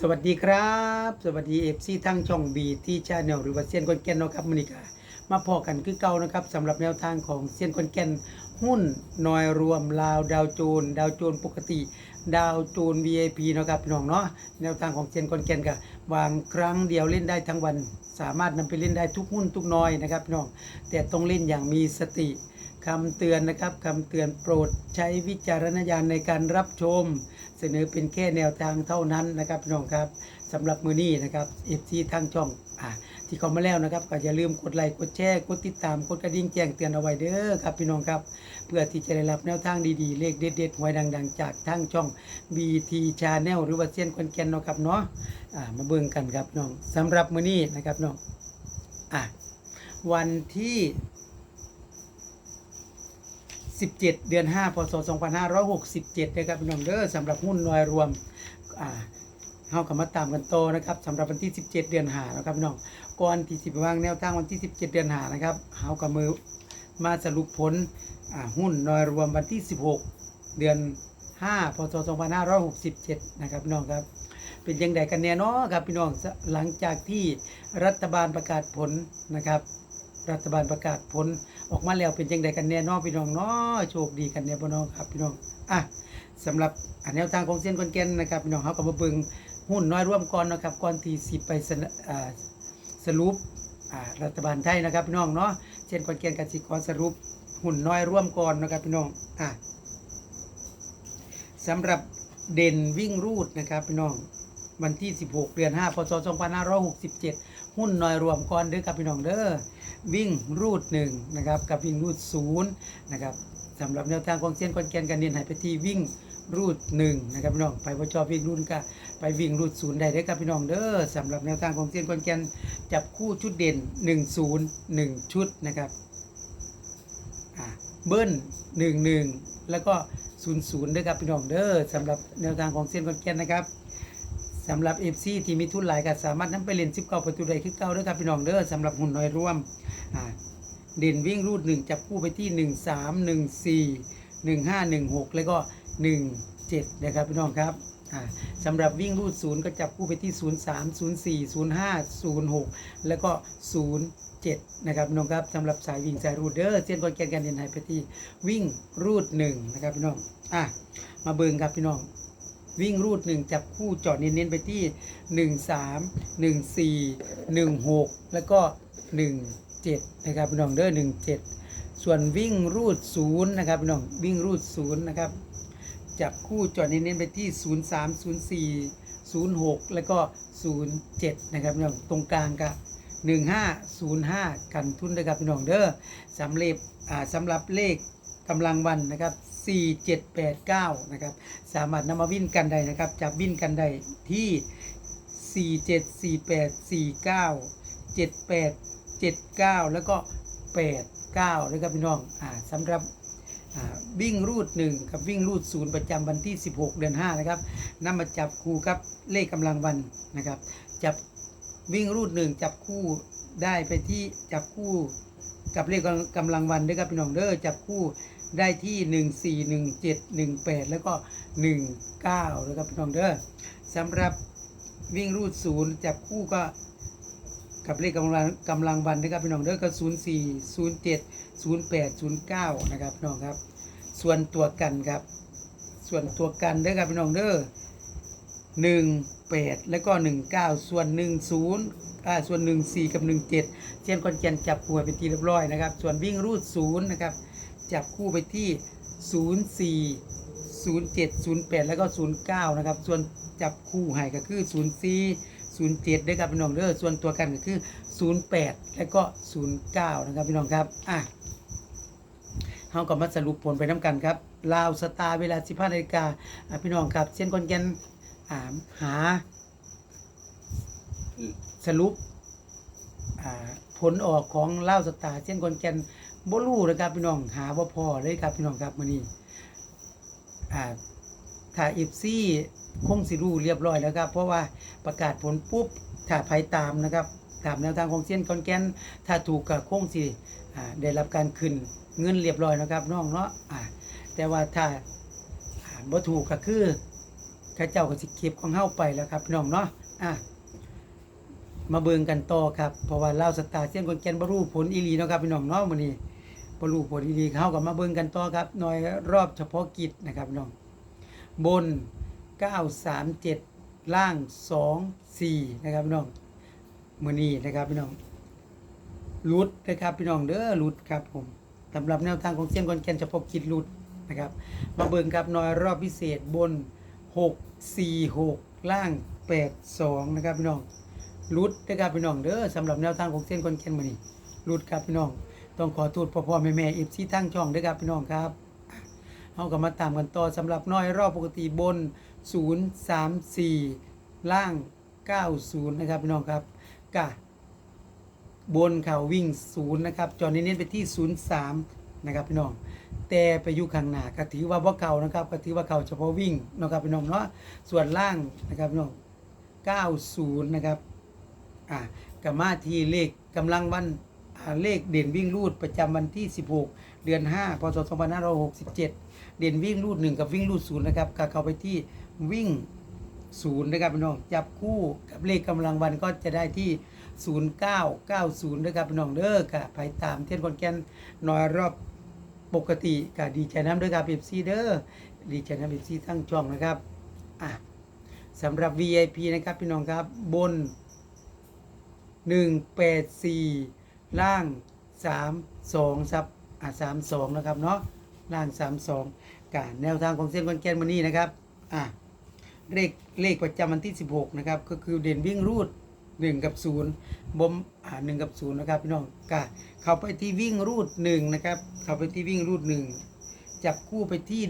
สวัสดีครับ สวัสดีเอฟซีทั้งช่องบีที่ชาแนลหรือว่าเซียนคนแก่นเนาะครับมอนิกามาพอกันคือเก่านะครับสำหรับแนวทางของเซียนคนแก่นหุ้นนอยรวมลาวดาวโจน ดาวโจนปกติ ดาวโจน VIP นะครับพี่น้องเนาะแนวทางของเซียนคนแก่นก็วางครั้งเดียวเล่นได้ทั้งวัน สามารถนำไปเล่นได้ทุกหุ้นทุกน้อยนะครับพี่น้องแต่ต้องเล่นอย่างมีสติ คำเตือนนะครับคำเตือนโปรดใช้วิจารณญาณในการรับชม เสนอเป็นแค่แนวทางเท่านั้นนะครับพี่น้องครับสำหรับมือนี้นะครับเอฟซีทางช่องอ่าที่เขามาแล้วนะครับ ก็อย่าลืมกดไลค์กดแชร์กดติดตามกดกระดิ่งแจ้งเตือนเอาไว้เด้อครับพี่น้องครับ เพื่อที่จะได้รับแนวทางดีๆ เลขเด็ดๆหวยดัง ๆ จากทางช่อง BT Channel หรือว่าเซียนคนแกนเนาะครับเนาะอ่ามาเบิ่งกันครับน้องสำหรับมือนี้นะครับน้องอะวันที่ 17 เดือน 5 พศ 2567นะครับพี่น้องเด้อสำหรับหุ้นน้อยรวมอ่าเฮากับมาตามกันโตนะครับสำหรับวันที่ 17 เดือน5นะครับพี่น้องก่อนที่สิวางแนวทางวันที่ 17 เดือน5นะครับเฮากับมือมาสรุปผลอ่าหุ้นน้อยรวมวันที่ 16 เดือน 5 พศ 2567 นะครับพี่น้องครับเป็นยังไงกันแน่เนาะครับพี่น้องหลังจากที่รัฐบาลประกาศผลนะครับ รัฐบาลประกาศผลออกมาแล้วเป็นยังไงกันแน่นอพี่น้องเนาะโชคดีกันแน่บ่น้องครับพี่น้องอะสำหรับอันแนวทางของเส้นคนแก่นนะครับพี่น้องเขาก็มาเบิ่งหุ้นน้อยร่วมก่อนนะครับก่อนที่สิไปสสรุปรัฐบาลไทยนะครับพี่น้องเนาะเช่นคนแก่นกับสิขอสรุปหุ้นน้อยร่วมก่อนนะครับพี่น้องอะสำหรับเด่นวิ่งรูดนะครับพี่น้อง วันที่ 16 เดือน 5 พศ 2567 หุ้นน้อยรวมก่อนเด้อครับพี่น้องเด้อวิ่งรูดหนึ่งนะครับกับวิ่งรูดศูนย์นะครับสำหรับแนวทางของเส้นคอนแกนกันเน้นให้ไปที่วิ่งรูดหนึ่งนะครับพี่น้องไปว่าชอบวิ่งรูดก็ไปวิ่งรูดศูนย์ได้เด้อครับพี่น้องเด้อสำหรับแนวทางของเส้นคอนแกนจับคู่ชุดเด่น 1 0 1 ชุดนะครับอ่าเบิ้ล1 1 แล้วก็ 0 0เด้อครับพี่น้องเด้อสำหรับแนวทางของเส้นคอนแกนนะครับ สำหรับ FC ที่มีทุนหลายก็สามารถนำไปเล่น19ประตูใดคือเก่าเด้อครับพี่น้องเด้อสำหรับหุ่นน้อยร่วมอ่าเด่นวิ่งรูด 1 จับคู่ไปที่ 1 3 1 4 1 5 1 6 แล้วก็ 1 7 นะครับพี่น้องครับสำหรับวิ่งรูด 0 ก็จับคู่ไปที่ 0 3 0 4 0 5 0 6 แล้วก็ 0 7 นะครับพี่น้องครับสำหรับสายวิ่งสายรูดเด้อเส้นกอนแกนการเดินไฮไปที่วิ่งรูด 1 นะครับพี่น้องอะมาเบิ่งครับพี่น้อง วิ่งรูดหนึ่งจับคู่จอดเน้นๆไปที่หนึ่งสามหนึ่งสี่หนึ่งหกแล้วก็หนึ่งเจ็ดนะครับพี่น้องเด้อหนึ่งเจ็ดส่วนวิ่งรูดศูนย์นะครับพี่น้องวิ่งรูดศูนย์นะครับจับคู่จอดเน้นๆไปที่ศูนย์สามศูนย์สี่ศูนย์หกแล้วก็ศูนย์เจ็ดนะครับพี่น้องตรงกลางกับหนึ่งห้าศูนย์ห้ากันทุนนะครับพี่น้องเด้อสำเร็จสำหรับเลข กำลังวันนะครับ 4 7 8 9 นะครับ สามารถนำมาวิ่นกันได้นะครับ จับวิ่นกันได้ที่ 4 7 4 8 4 9 7 8 7 9 แล้วก็ 8 9 นะครับพี่น้อง อ่าสำหรับวิ่งรูด1กับวิ่งรูด0ประจำวันที่ 16 เดือน 5 นะครับนำมาจับคู่กับเลขกำลังวันนะครับ จับวิ่งรูด1จับคู่ได้ไปที่จับคู่กับเลขกำลังวันด้วยครับพี่น้องเด้อจับคู่ ได้ที่หนึ่งสี่หนึ่งเจ็ดหนึ่งแล้วก็หนึ่งเก้าเลยครับพี่น้องเด้อสำหรับวิ่งรูดศูนย์จับคู่ก็กับเลขกำลังกำลังวันนะครับพี่น้องเด้อก็ศูนย์สี่ศูนะครับพี่น้องครับ ส่วนตัวกันครับ ส่วนตัวกันเด้อครับพี่น้องเด้อหนึ่งแล้วก็หนึ่งเก้าส่วนหนึ่งศูนย์อ่าส่วนหนึ่งสี่กับหนึ่งเจ็ดเช่นคอนแกนจับคู่เป็นทีเรียบร้อยนะครับ ส่วนวิ่งรูดศูนย์นะครับ จับคู่ไปที่ 0 4 0 7 0 8 แล้วก็ 0 9 นะครับ ส่วนจับคู่ให้ก็คือ 0 4 0 7ด้วยครับพี่น้องเด้อส่วนตัวกันก็คือ 0 8 แล้วก็ 0 9 นะครับพี่น้องครับอะเฮาก็มาสรุปผลไปน้ำกันครับลาวสตาร์เวลา 15นาฬิกาพี่น้องครับเช่นคอนแกนาหา สรุปผลออกของเล่าสตาร์เช่นคนแกน บ่รู้นะครับพี่น้องหาบ่พอเลยครับพี่น้องครับมื้อนี้อ่าถ้าอีฟซี่คงสิรู้เรียบร้อยแล้วครับ เพราะว่าประกาศผลปุ๊บถ้าไผตามนะครับตามแนวทางของเส้นคอนแกนถ้าถูกก็คงสิอ่าได้รับการขึ้นเงินเรียบร้อยนะครับน้องเนาะอ่าแต่ว่าถ้าบ่ถูกก็คือข้าเจ้าก็สิเก็บของเฮาไปแล้วครับพี่น้องเนาะอะมาเบิ่งกันต่อครับเพราะว่าเล่าสตาร์เซียนคนแกนบ่รู้ผลอีหลีเนาะครับพี่น้องเนาะมื้อนี้ บ่รู้ผลอีหลีเฮาก็มาเบิ่งกันต่อครับหน่วยรอบเฉพาะกิจนะครับพี่น้องบน 937 ล่าง 24 นะครับพี่น้องมือนี้นะครับพี่น้องรุดนะครับพี่น้องเด้อรุดครับผมสำหรับแนวทางของเซียนคนแกนเฉพาะกิจรุดนะครับ มาเบิ่งครับหน่วยรอบพิเศษบน 646 ล่าง 82 นะครับพี่น้องรุดนะครับพี่น้องเด้อสำหรับแนวทางของเส้นคนแกนมือนี้รุดครับพี่น้อง ต้องขอโทษพ่อพ่อแม่แม่เอฟซีทั้งช่องด้วยครับพี่น้องครับเฮาก็มาตามกันต่อสำหรับน้อยรอบปกติบน 034 ล่าง 90 นะครับพี่น้องครับกะบนเขาวิ่ง 0 นะครับ จอนี้เน้นไปที่ 03 นะครับพี่น้อง แต่ไปอยู่ข้างหน้าก็ถือว่าบ่เก่านะครับก็ถือว่าเก่าเฉพาะวิ่งนะครับพี่น้องเนาะส่วนล่างนะครับพี่น้อง 90 นะครับอะกมาที่เลขกำลังวัน เลขเด่นวิ่งรูดประจำวันที่ 16 เดือน 5 พศ 2567 เด่นวิ่งรูด 1 กับวิ่งรูด0นะครับก็เข้าไปที่วิ่ง0นะครับพี่น้องจับคู่กับเลขกำลังวันก็จะได้ที่ 0990นะครับพี่น้องเด้อกับไปตามเทียนคอนแกนน้อยรอบปกติก็ดีใจน้ำด้วยครับเอฟซีเด้อดีใจน้ำเอฟซีทั้งช่องนะครับอะสำหรับ VIP นะครับพี่น้องครับบน 184 ล่าง 32ซับอะ32นะครับเนาะล่าง 32การแนวทางของเส้นคอนแกนมันนี่นะครับอะเลขเลขประจำวันที่ 16นะครับก็คือเด่นวิ่งรูด 1 กับ0บมอ่า1กับ0นะครับพี่น้องกะเข้าไปที่วิ่งรูด1นะครับเข้าไปที่วิ่งรูด 1จับคู่ไปที่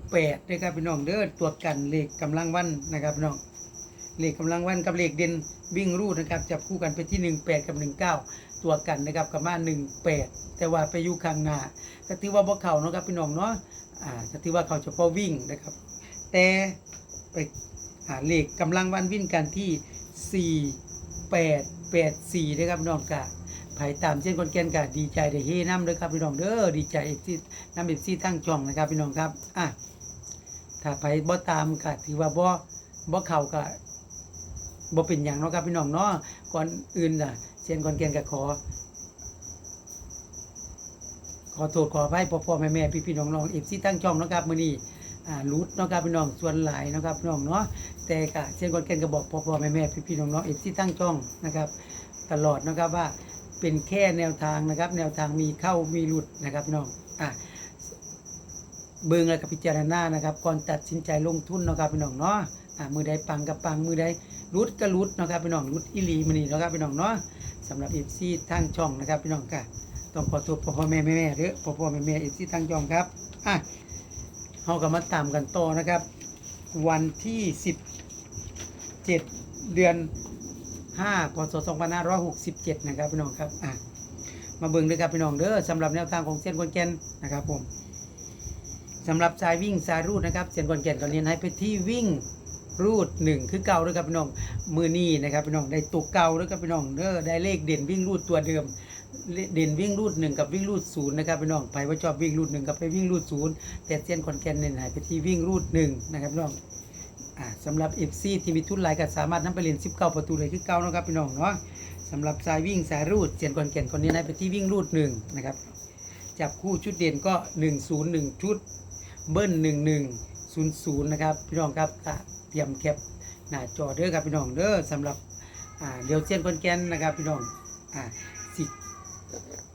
18นะครับพี่น้องเด้อตัวจกันเลขกำลังวันนะครับพี่น้องเลขกำลังวันกับเลขเด่นวิ่งรูดนะครับจับคู่กันไปที่ 18 กับ 19 ตัวกันนะครับกับมา18 แต่ว่าไปอยู่ข้างหน้าก็ถือว่าบ่เข้าเนาะครับพี่น้องเนาะอ่าก็ถือว่าเขาเฉพาะวิ่งนะครับ แต่ไปหาเลขกำลังวันวิ่งกันที่ 4 8 8 4นะครับน้องกะไผตามเช่นคนแกนกะดีใจได้เฮน้ำเลยครับพี่น้องเด้อดีใจเอฟซีน้ำเอฟซีตั้งช่องนะครับพี่น้องครับอะถ้าไผบ่ตามกะถือว่าบ่บ่เข้ากะบ่เป็นอย่างเนาะครับพี่น้องเนาะก่อนอื่นน่ะ เซียนก่อนเกียนก็ขอ ขอโทษขออภัยพ่อพ่อแม่แม่พี่พี่น้องน้องเอฟซีตั้งช่องนะครับมื้อนี้อ่ารูทเนะครับพี่น้องส่วนหลายนะครับพี่น้องเนาะแต่ก็เซียนก่อนเกียนก็บอกพ่อพ่อแม่แม่พี่พี่น้องน้องเอฟซีตั้งช่องนะครับ ตลอดนะครับว่าเป็นแค่แนวทางนะครับ แนวทางมีเข้ามีหลุดนะครับน้องอะเบิ่งแล้วก็พิจารณานะครับ ก่อนตัดสินใจลงทุนนะครับพี่น้องเนาะอะมือใดปังกับปังมือใดรุดก็รุดนะครับพี่น้องรุดอีหลีมันนี่นะครับพี่น้องเนาะำหรับเอฟซีทางช่องนะครับพี่น้องค่ะต้องขอโทษพ่อพ่อแม่แม่แม่เด้อพ่อพ่อแม่แม่เอฟซีทางช่องครับอะเราก็มาตามกันต่อนะครับ วันที่ 17 เดือน5พศ2567 นะครับพี่น้องครับอะมาเบิ่งด้วยครับพี่น้องเด้อสำหรับแนวทางของเส้นคนแก่นนะครับผมสำหรับสายวิ่งสายรูดนะครับเส้นคนแก่นก็เรียนให้ไปที่วิ่ง รูดหนึ่งคือเก่าด้วยครับพี่น้องมือนี้นะครับพี่น้องได้ตัวเก่าด้วยครับพี่น้องเด้อได้เลขเด่นวิ่งรูดตัวเดิม เด่นวิ่งรูดหนึ่งกับวิ่งรูดศูนย์นะครับพี่น้องไปว่าชอบวิ่งรูดหนึ่งกับไปวิ่งรูดศูนย์แต่เส้นคอนแกนเน้นหายไปที่วิ่งรูดหนึ่งนะครับพี่น้องอ่าสำหรับเอฟซีที่มีทุนหลายก็สามารถนำไปเรียน19 ประตูเลยคือเก่านะครับพี่น้องเนาะสำหรับสายวิ่งสายรูดเส้นคอนแกนคนนี้ให้ไปที่วิ่งรูดหนึ่งนะครับจับคู่ชุดเด่นก็ 101 ชุด เบิ้ล11 00 นะครับพี่น้องครับ เตรียมแคปหน้าจอเด้อครับพี่น้องเด้อสำหรับอ่าเดี๋ยวเซียนคนแกนนะครับพี่น้องอ่าสิ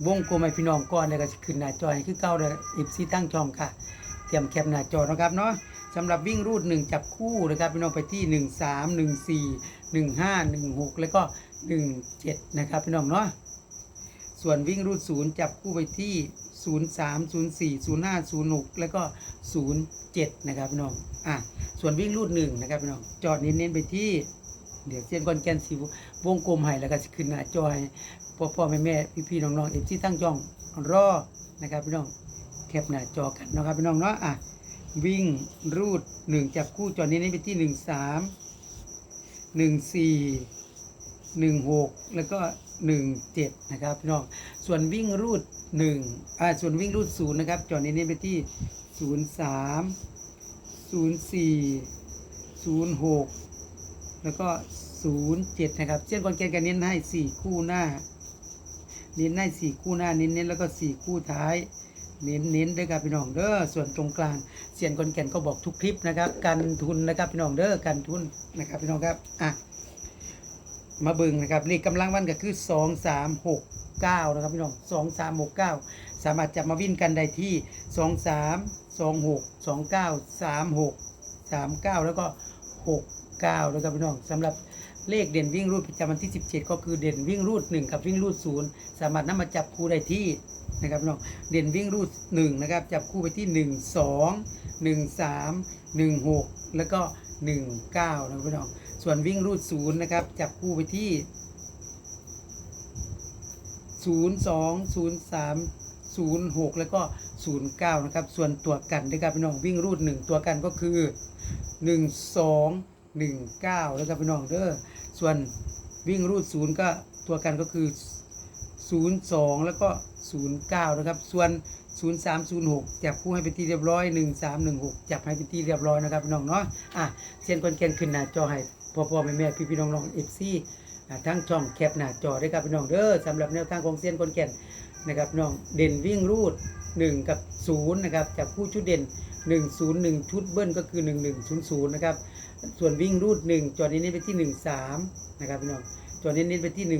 วงกลมให้พี่น้องก่อนแล้วก็ขึ้นหน้าจอให้คือเก่าเด้ออีซีตั้งช่องค่ะ เตรียมแคปหน้าจอนะครับเนาะสำหรับวิ่งรูดหนึ่งจับคู่นะครับพี่น้องไปที่ 1 3 1 4 1 5 1 6 แล้วก็ 1 7 นะครับพี่น้องเนาะส่วนวิ่งรูดศูนย์จับคู่ไปที่ 0 3 0 4 0 5 0 6 แล้วก็ 0 7 นะครับพี่น้องอะส่วนวิ่งรูดหนึ่งนะครับพี่น้องจอดเน้นๆไปที่ เดี๋ยวเส้นก้อนแกนสีวงกลมให้แล้วก็ขึ้นหน้าจอยพ่อพ่อแม่แม่พี่พี่ๆน้องๆเอฟซีตั้งจองรอนะครับพี่น้องแคปหน้าจอกันนะครับพี่น้องเนาะอะวิ่งรูดหนึ่งจับคู่จอดเน้นๆไปที่หนึ่งสามหนึ่งสี่หนึ่งหกแล้วก็ หนึ่งเจ็ดนะครับพี่น้อง ส่วนวิ่งรูดหนึ่งอ่าส่วนวิ่งรูดศูนย์นะครับจอดเน้นไปที่ศูนย์สามศูนย์สี่ศูนย์หกแล้วก็ศูนย์เจ็ดนะครับ เส้นคอนแกนกันเน้นให้สี่คู่หน้า เน้นให้สี่คู่หน้า เน้นเน้นแล้วก็สี่คู่ท้ายเน้นเน้นด้วยครับพี่น้องเด้อส่วนตรงกลางเสียนคอนแกนก็บอกทุกคลิปนะครับกันทุนนะครับพี่น้องเด้อกันทุนนะครับพี่น้องครับอะ มาเบิ่งนะครับเลขกำลังวันก็คือสองสามหกเก้านะครับพี่น้องสองสามหกเก้าสามารถจับมาวิ่งกันได้ที่สองสามสองหกสองเก้าสามหกสามเก้าแล้วก็หกเก้านะครับพี่น้องสำหรับเลขเด่นวิ่งรูดประจำวันที่ 17 ก็คือเด่นวิ่งรูด 1 กับวิ่งรูด 0 สามารถนำมาจับคู่ได้ที่นะครับพี่น้องเด่นวิ่งรูด1นะครับจับคู่ไปที่ 1 2 1 3 1 6 แล้วก็ 19นะครับพี่น้อง ส่วนวิ่งรูด0นย์นะครับ จับคู่ไปที่ 02 03 06 แล้วก็ 09 นะครับ ส่วนตัวกันนะครับพี่น้องวิ่งรูด 1 ตัวกันก็คือ 12 19 นะครับพี่น้องเด้อส่วนวิ่งรูด 0 ก็ตัวกันก็คือ 02 แล้วก็ 09 นะครับ ส่วน 0306 จับคู่ให้เป็นที่เรียบร้อย 1316 จับให้เป็นที่เรียบร้อยนะครับพี่น้องเนาะอะเส้นคนแกนขึ้นหน้าจอให้ พ่อพ่อแม่แม่พี่พี่น้องน้องเอฟซีทั้งช่องแคปหน้าจอได้ครับพี่น้องเด้อสำหรับแนวทางของเส้นคนแก่นนะครับน้องเด่นวิ่งรูด 1 กับ 0 นะครับจับคู่ชุดเด่น 101 ชุดเบิ้ลก็คือ 1100 นะครับ ส่วนวิ่งรูด 1 จอนี้นี่ไปที่ 13 นะครับพี่น้องจอนี้นี่ไปที่ 13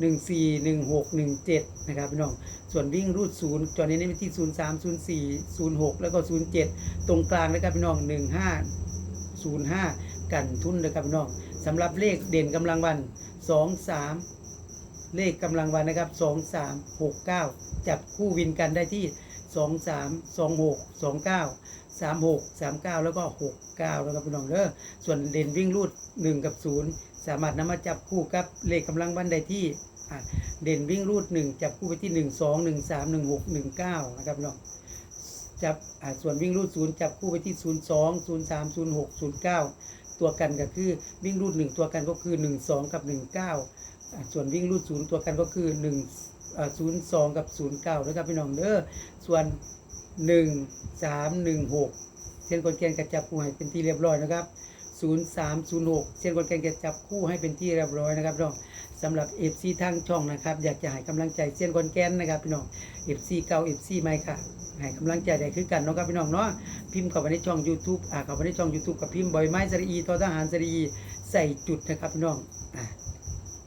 14 16 17 นะครับพี่น้อง ส่วนวิ่งรูด 0 จอนี้นี่ไปที่ 03 04 06 แล้วก็ 07 ตรงกลางนะครับพี่น้อง 15 05 กันทุนนะครับพี่น้องสำหรับเลขเด่นกำลังวัน 2 3 เลขกำลังวันนะครับ 2 3 6 9 จับคู่วินกันได้ที่ 2 3 2 6 2 9 3 6 3 9 แล้วก็ 6 9นะครับพี่น้องเด้อส่วนเด่นวิ่งรูด 1 กับ 0 สามารถนำมาจับคู่กับเลขกำลังวันได้ที่เด่นวิ่งรูด 1 จับคู่ไปที่ 1 2 1 3 1 6 1 9 นะครับพี่น้องจับส่วนวิ่งรูดศูนย์จับคู่ไปที่ 0 2 0 3 0 6 0 9 ตัวกันก็คือวิ่งรูด1ตัวกันก็คือ1 2กับ1 9อ่าส่วนวิ่งรูดศูนย์ตัวกันก็คือ1อ่า0 2กับ0 9นะครับพี่น้องเด้อส่วน1 3 1 6เส้นกลแกนกระจับคู่ให้เป็นที่เรียบร้อยนะครับ0 3 0 6เส้นกลแกนกระจับคู่ให้เป็นที่เรียบร้อยนะครับพี่น้องสำหรับ FC ทางช่องนะครับ อยากจะให้กำลังใจเส้นกลแกนนะครับพี่น้อง FC เก่า FC ใหม่ค่ะ ให้กำลังใจได้คือกันเนาะครับพี่น้องเนาะพิมพ์เข้าไปในช่อง YouTube อ่าเข้าไปในช่อง YouTube กับพิมพ์บอยไม้สรีอีทอทหารสรีใส่จุดนะครับพี่น้องอ่า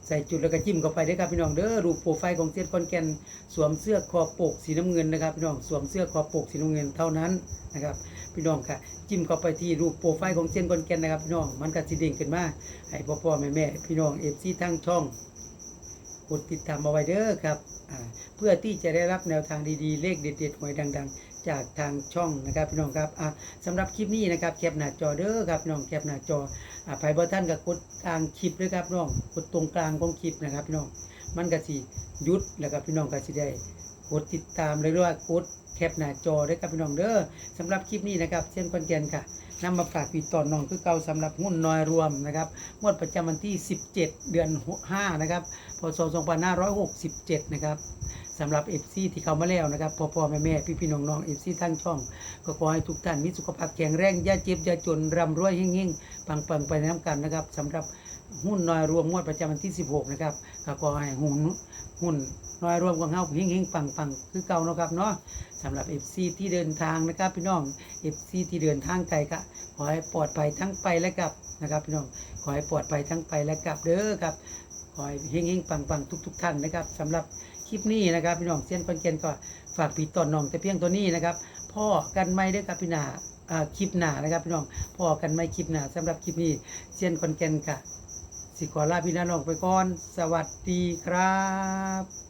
ใส่จุดแล้วก็จิ้มเข้าไปเด้ครับพี่น้องเด้อรูปโปรไฟล์ของเซียนคอนแกนสวมเสื้อคอปกสีน้ำเงินนะครับพี่น้องสวมเสื้อคอปกสีน้ำเงินเท่านั้นนะครับพี่น้องค่ะจิ้มเข้าไปที่รูปโปรไฟล์ของเซียนคอนแกนนะครับพี่น้องมันก็สิเด้งขึ้นมาให้พ่อพ่อแม่แม่พี่น้องเอฟซีทั้งช่อง กดติดตามเอาไว้เด้อครับเพื่อที่จะได้รับแนวทางดีๆ เลขเด็ดๆหวยดัง ๆ จากทางช่องนะครับพี่น้องครับสำหรับคลิปนี้นะครับแคปหน้าจอเด้อครับพี่น้องแคปหน้าจออ่าไพ่บอท่านก็กดกลางคลิปด้วยครับน้องกดตรงกลางของคลิปนะครับพี่น้องมันก็สิยุดแล้วก็พี่น้องก็สิได้กดติดตามเลยด้วยกดแคปหน้าจอด้วยครับพี่น้องเด้อสำหรับคลิปนี้นะครับเช่นคอนเกนค่ะ นำมาฝากพี่ตอนน้องคือเก่าสำหรับหุ้นน้อยรวมนะครับงวดประจำวันที่ 17 เดือน 5 นะครับ พศ 2567 นะครับสำหรับ FC ที่เข้ามาแล้วนะครับพ่อพ่อแม่แม่พี่พี่น้องน้อง FC ทั้งช่อง ก็ขอให้ทุกท่านมีสุขภาพแข็งแรงอย่าเจ็บอย่าจนร่ำรวยเฮงๆปังๆไปน้ำกันนะครับสำหรับหุ้นน้อยรวมงวดประจำวันที่ 16 นะครับก็ขอให้หุ้น หุ้นน้อยรวมของเฮาเฮงๆปังคือเก่าเนาะครับเนาะสำหรับ FC ที่เดินทางนะครับพี่น้อง FC ที่เดินทางไกลก็ขอให้ปลอดภัยทั้งไปและกลับนะครับพี่น้องขอให้ปลอดภัยทั้งไปและกลับเด้อครับขอให้เฮงๆปังๆทุกๆท่านนะครับสำหรับคลิปนี้นะครับพี่น้องเส้นคอนเกนก็ฝากผีตอนน้องแต่เพียงตัวนี้นะครับพ่อกันไม่ด้วยครับพี่นาคลิปหน้านะครับพี่น้องพ่อกันไม่คลิปหน้าสำหรับคลิปนี้เส้นคอนเกนค่ะ สิขอลาพี่น้องไปก่อน สวัสดีครับ